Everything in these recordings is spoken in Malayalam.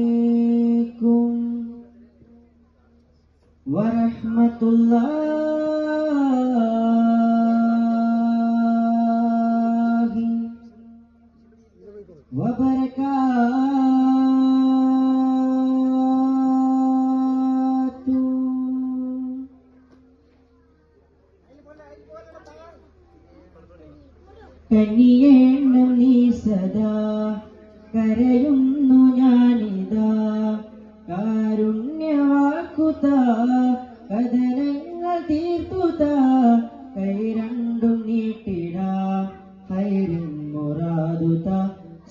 عليكم ورحمة الله وبركاته കനിയേണം നീ സദാ കരയുന്നു ഞാനിതാ. കാരുണ്യവാക്കുത കഥനങ്ങൾ തീർത്തുത കൈ രണ്ടും നീട്ടിട. ഹൈറിൻ മുറാതുത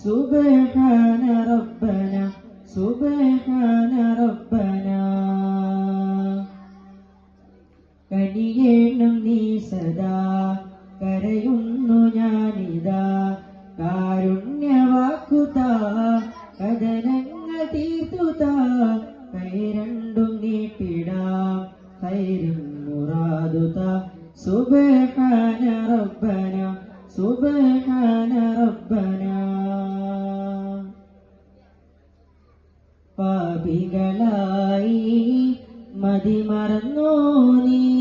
സുബഹാന റബ്ബന സുബഹാന റബ്ബന. കനിയേണം നീ സദാ കഥനങ്ങൾ തീർത്തുത കൈ രണ്ടും നീട്ടിടാം കൈരും മുറാദുത. സുബ്ഹാന റബ്ബന സുബ്ഹാന റബ്ബന. പാപികളായി മതിമറന്നോ നീ?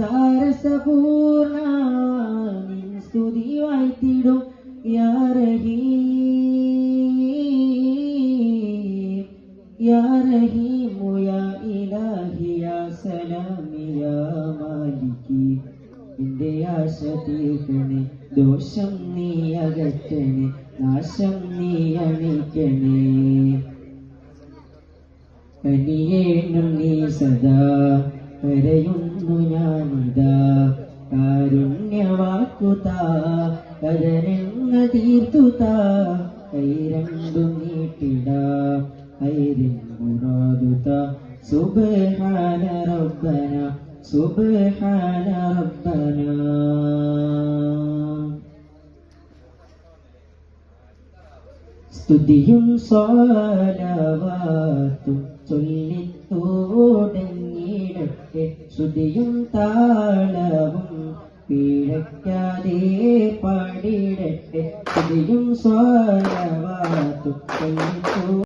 സാരസപൂർണ നിൻ സ്തുതി വായിത്തിടും യാറഹീം യാറഹീമു യാ ഇലാഹി യാ സലാമി യാ മാലികി. നിന്റെ ആശ തീർക്കണേ ദോഷം നീ അകറ്റണേ നാശം നീ അണിക്കണേ. കനിയേണം നീ സദാ കരയുന്ന ഞാനിതാ കാരുണ്യവാക്കുതാ. കരനങ്ങൾ തീർത്തുതാ. കൈ രണ്ടും നീട്ടിടാ. ഐരിൻ മുറാദുത സുബ്ഹാന റബ്ബന. സുബ്ഹാന റബ്ബന. സ്തുതിയും സ്വാലവാത്തും ചൊല്ലിത്തോടങ്ങിയിടട്ടെ ശ്രുതിയും താളവും പിഴയ്ക്കാതെ പാടിയിടട്ടെ സ്തുതിയും സ്വാലവാത്തും ചൊല്ലി